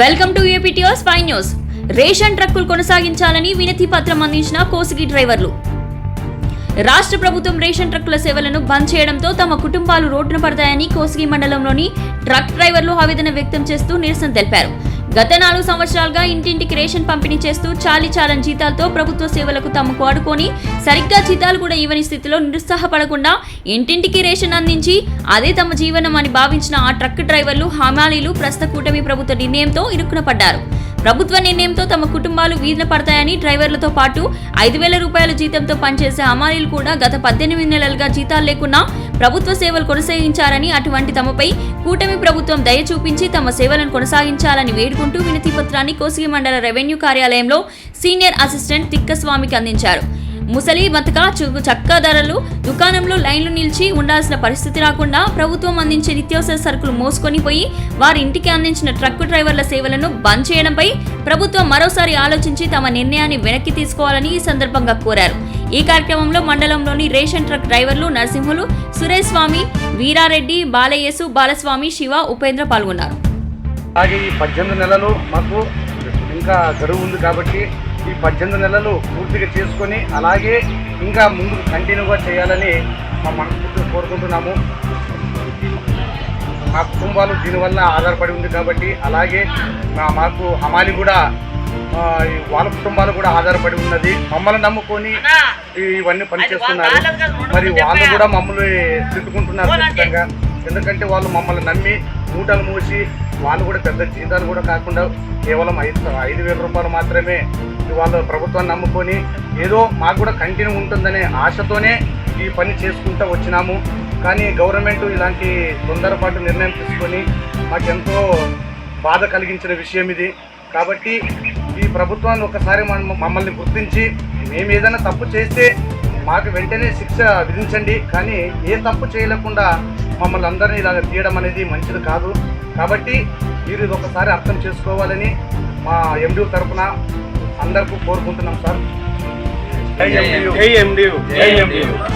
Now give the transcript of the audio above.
Welcome to APTR spy news. Ration ట్రక్కులు కొనసాగించాలని వినతి పత్రం అందించిన కోసిగి డ్రైవర్లు. రాష్ట్ర ప్రభుత్వం రేషన్ ట్రక్కుల సేవలను బంద్ చేయడంతో తమ కుటుంబాలు రోడ్డున పడతాయని కోసిగి మండలంలోని ట్రక్ డ్రైవర్లు ఆవేదన వ్యక్తం చేస్తూ నిరసన తెలిపారు. గత నాలుగు సంవత్సరాలుగా ఇంటింటికి రేషన్ పంపిణీ చేస్తూ చాలీ చాలని జీతాలతో ప్రభుత్వ సేవలకు తమకు వాడుకొని సరిగ్గా జీతాలు కూడా ఇవ్వని స్థితిలో నిరుత్సాహపడకుండా ఇంటింటికి రేషన్ అందించి అదే తమ జీవనం అని భావించిన ఆ ట్రక్ డ్రైవర్లు హమాలీలు ప్రస్తుత కూటమి ప్రభుత్వ నిర్ణయంతో ఇరుక్కున పడ్డారు ప్రభుత్వ నిర్ణయంతో తమ కుటుంబాలు వీధిన పడతాయని డ్రైవర్లతో పాటు ఐదు వేల రూపాయల జీతంతో పనిచేసే హమాలీలు కూడా గత పద్దెనిమిది నెలలుగా జీతాలు లేకున్నా ప్రభుత్వ సేవలు కొనసాగించారని అటువంటి తమపై కూటమి ప్రభుత్వం దయ చూపించి తమ సేవలను కొనసాగించాలని వేడుకుంటూ వినతి పత్రాన్ని కోసిగి మండల రెవెన్యూ కార్యాలయంలో సీనియర్ అసిస్టెంట్ తిక్కస్వామికి అందించారు. ముసలి బతక చు- చక్క ధరలు దుకాణంలో లైన్లు నిలిచి ఉండాల్సిన పరిస్థితి రాకుండా ప్రభుత్వం అందించే నిత్యావసర సరుకులు మోసుకొని పోయి వారి ఇంటికి అందించిన ట్రక్కు డ్రైవర్ల సేవలను బంద్ చేయడంపై ప్రభుత్వం మరోసారి ఆలోచించి తమ నిర్ణయాన్ని వెనక్కి తీసుకోవాలని ఈ సందర్భంగా కోరారు. ఈ కార్యక్రమంలో మండలంలోని రేషన్ ట్రక్ డ్రైవర్లు నరసింహులు సురేష్ స్వామి వీరారెడ్డి బాలయేసు బాలస్వామి శివ ఉపేంద్ర పాల్గొన్నారు. అలాగే ఈ పద్దెనిమిది నెలలు మాకు ఇంకా గడువు ఉంది కాబట్టి ఈ పద్దెనిమిది నెలలు పూర్తిగా చేసుకొని అలాగే ఇంకా ముందుకు కంటిన్యూగా చేయాలని మా మనస్ఫూర్తిగా కోరుకుంటున్నాము. మా కుటుంబాలు దీనివల్ల ఆధారపడి ఉంది కాబట్టి అలాగే మా మాకు హమాలి కూడా వాళ్ళ కుటుంబాలు కూడా ఆధారపడి ఉన్నది. మమ్మల్ని నమ్ముకొని ఇవన్నీ పనిచేస్తున్నారు. మరి వాళ్ళు కూడా మమ్మల్ని తిట్టుకుంటున్నారు ఖచ్చితంగా. ఎందుకంటే వాళ్ళు మమ్మల్ని నమ్మి మూటలు మూసి వాళ్ళు కూడా పెద్ద జీతాలు కూడా కాకుండా కేవలం ఐదు ఐదు వేల రూపాయలు మాత్రమే వాళ్ళు ప్రభుత్వాన్ని నమ్ముకొని ఏదో మాకు కూడా కంటిన్యూ ఉంటుందనే ఆశతోనే ఈ పని చేసుకుంటూ వచ్చినాము. కానీ గవర్నమెంట్ ఇలాంటి తొందరపాటు నిర్ణయం తీసుకొని మాకెంతో బాధ కలిగించిన విషయం ఇది. కాబట్టి ప్రభుత్వాన్ని ఒకసారి మన- మమ్మల్ని గుర్తించి మేము ఏదైనా తప్పు చేస్తే మాకు వెంటనే శిక్ష విధించండి. కానీ ఏ తప్పు చేయలేకుండా మమ్మల్ని అందరినీ ఇలాగ తీయడం అనేది మంచిది కాదు. కాబట్టి మీరు ఇది ఒకసారి అర్థం చేసుకోవాలని మా ఎండి తరఫున అందరికీ కోరుకుంటున్నాం సార్. జై. జై ఎండియు జై ఎండియు